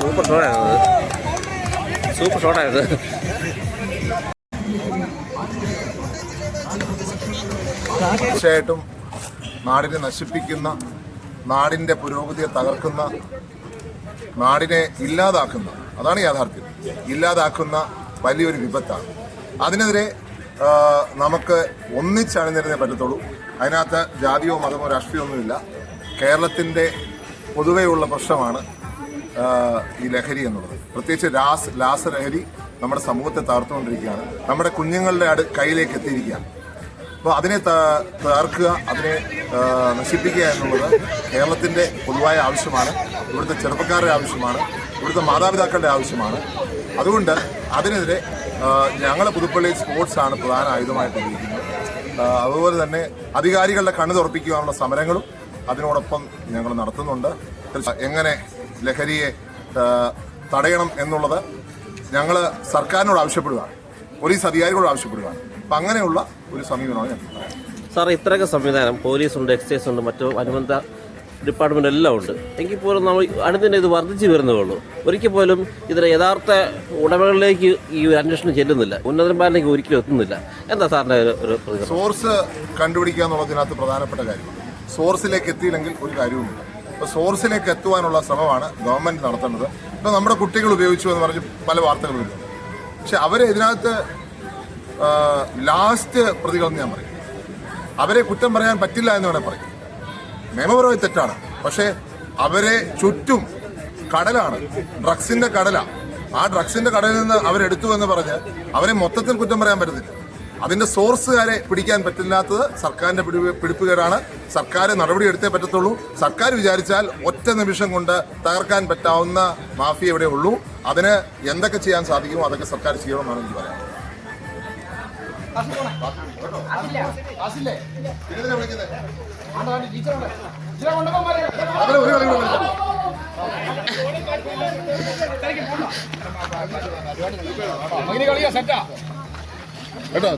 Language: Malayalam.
സൂപ്പർ ഷോട്ടായിരുന്നു സൂപ്പർ ഷോട്ടായിരുന്നു തീർച്ചയായിട്ടും നാടിനെ നശിപ്പിക്കുന്ന നാടിന്റെ പുരോഗതിയെ തകർക്കുന്ന നാടിനെ ഇല്ലാതാക്കുന്ന അതാണ് യാഥാർത്ഥ്യം. ഇല്ലാതാക്കുന്ന വലിയൊരു വിപത്താണ്. അതിനെതിരെ നമുക്ക് ഒന്നിച്ചണിനിരുന്നേ പറ്റത്തുള്ളൂ. അതിനകത്ത് ജാതിയോ മതമോ രാഷ്ട്രീയമൊന്നുമില്ല. കേരളത്തിന്റെ പൊതുവെയുള്ള പ്രശ്നമാണ് ഈ ലഹരി എന്നുള്ളത്. പ്രത്യേകിച്ച് രാസ് രാസലഹരി നമ്മുടെ സമൂഹത്തെ തകർത്തുകൊണ്ടിരിക്കുകയാണ്. നമ്മുടെ കുഞ്ഞുങ്ങളുടെ അടു കയ്യിലേക്ക് എത്തിയിരിക്കുകയാണ്. അപ്പോൾ അതിനെ തകർക്കുക അതിനെ നശിപ്പിക്കുക എന്നുള്ളത് കേരളത്തിന്റെ പൊതുവായ ആവശ്യമാണ് ഇവിടുത്തെ ചെറുപ്പക്കാരുടെ ആവശ്യമാണ് ഇവിടുത്തെ മാതാപിതാക്കളുടെ ആവശ്യമാണ്. അതുകൊണ്ട് അതിനെതിരെ ഞങ്ങൾ പുതുപ്പള്ളി സ്പോർട്സ് ആണ് പ്രധാന ആയുധമായിട്ട് ഉപയോഗിക്കുന്നത് അതുപോലെ തന്നെ അധികാരികളുടെ കണ്ണു തുറപ്പിക്കുവാനുള്ള സമരങ്ങളും അതിനോടൊപ്പം ഞങ്ങൾ നടത്തുന്നുണ്ട്. എങ്ങനെ ലഹരിയെ തടയണം എന്നുള്ളത് ഞങ്ങൾ സർക്കാരിനോട് ആവശ്യപ്പെടുകയാണ്. പോലീസ് അധികാരികളോട് ആവശ്യപ്പെടുകയാണ്. അപ്പം അങ്ങനെയുള്ള ഒരു സമീപനമാണ് ഞങ്ങൾ സാർ ഇത്രയൊക്കെ സംവിധാനം പോലീസുണ്ട് എക്സൈസ് ഉണ്ട് മറ്റു അനുബന്ധ ഡിപ്പാർട്ട്മെന്റ് എല്ലാം ഉണ്ട്. എങ്കിൽ പോലും നമ്മൾ അനുദിനം ഇത് വർദ്ധിച്ചു വരുന്നേ ഉള്ളൂ. ഒരിക്കൽ പോലും ഇതിലെ യഥാർത്ഥ ഉടമകളിലേക്ക് ഈ ഒരു അന്വേഷണം ചെല്ലുന്നില്ല. ഉന്നതന്മാരിലേക്ക് ഒരിക്കലും എത്തുന്നില്ല. എന്താ സാറിന്റെ ഒരു സോഴ്സ് കണ്ടുപിടിക്കുക എന്നുള്ളതിനകത്ത് പ്രധാനപ്പെട്ട കാര്യമാണ്. സോഴ്സിലേക്ക് എത്തിയില്ലെങ്കിൽ ഒരു കാര്യവുമില്ല. അപ്പോൾ സോഴ്സിലേക്ക് എത്തുവാനുള്ള ശ്രമമാണ് ഗവൺമെന്റ് നടത്തേണ്ടത്. ഇപ്പോൾ നമ്മുടെ കുട്ടികൾ ഉപയോഗിച്ചു എന്ന് പറഞ്ഞ് പല വാർത്തകളും വരുന്നു. പക്ഷെ അവരെ ഇതിനകത്ത് ലാസ്റ്റ് പ്രതികളെന്ന് ഞാൻ പറയും. അവരെ കുറ്റം പറയാൻ പറ്റില്ല എന്ന് വേണേൽ പറയും. നിയമപരമായി തെറ്റാണ്. പക്ഷേ അവരെ ചുറ്റും കടലാണ്. ഡ്രഗ്സിന്റെ കടലാണ് ആ ഡ്രഗ്സിന്റെ കടലിൽ നിന്ന് അവരെടുത്തു എന്ന് പറഞ്ഞ് അവരെ മൊത്തത്തിൽ കുറ്റം പറയാൻ പറ്റത്തില്ല. അതിന്റെ സോഴ്സുകാരെ പിടിക്കാൻ പറ്റില്ലാത്തത് സർക്കാരിന്റെ പിടി പിടിപ്പുകേടാണ് സർക്കാർ നടപടി എടുത്തേ പറ്റത്തുള്ളൂ. സർക്കാർ വിചാരിച്ചാൽ ഒറ്റ നിമിഷം കൊണ്ട് തകർക്കാൻ പറ്റാവുന്ന മാഫിയ ഇവിടെ ഉള്ളൂ. അതിന് എന്തൊക്കെ ചെയ്യാൻ സാധിക്കുമോ അതൊക്കെ സർക്കാർ ചെയ്യണമെന്നാണ് എനിക്ക് പറയാം കേട്ടോ?